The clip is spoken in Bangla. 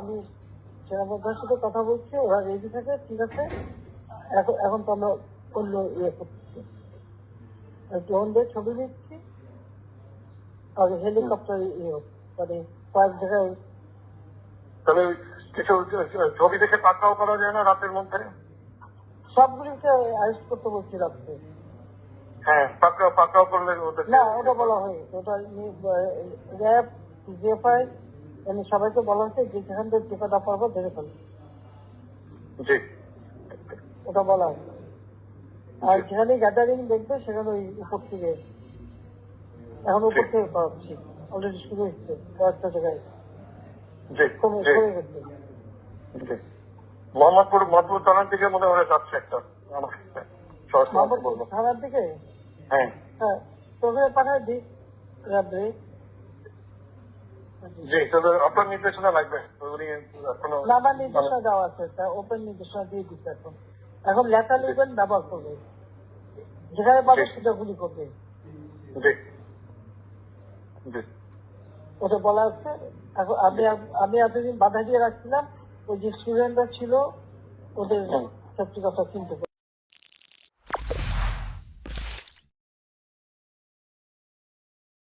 আমি সেনাবাহিনীর সাথে কথা বলছি ওরা রেডি থাকে ঠিক আছে? এখন এখন তো আমরা অন্য ইয়ে করতেছি ড্রোন দিয়ে ছবি দিচ্ছি। আর হেলিকপ্টার ইয়ে মানে কয়েক জায়গায় তবে কিছু ছবি দেখে পাকড়াও করা যায় না রাতের মধ্যে? সবগুলিকে অ্যারেস্ট করতে বলছি রাত্রে। হ্যাঁ পাকড়াও পাকড়াও করলে না ওটা বলা হয়নি। ওটা র্যাব জিএফআই এমনি সবাইকে বলা হয়েছে যে যেখান থেকে টিকাটা পারব ধরে ফেলবে জি। ওটা বলা হয়েছে আর যেখানে গ্যাদারিং দেখবে সেখানে ওই উপর থেকে এখন উপর থেকে করাচ্ছি অলরেডি শুরু হচ্ছে কয়েকটা জায়গায়। মোহাম্মদপুর মধুপুর থানার দিকে মনে হয় যাচ্ছে একটা। থানার দিকে? হ্যাঁ। হ্যাঁ তোকে পাঠায় দিই র্যাবে জি তবে আপনার নির্দেশনা লাগবে। উনি এখনও না আমার নির্দেশনা দেওয়া আছে ওপেন নির্দেশনা দিয়ে দিচ্ছে এখন। এখন লেখা লিখবেন ব্যবহার করবে যেখানে পাবে সেটা গুলি করবে। ওটা বলা হচ্ছে এখন আমি আমি এতদিন বাধা দিয়ে রাখছিলাম। ওই যে স্টুডেন্টরা ছিল ওদের। সত্যি কথা চিনতে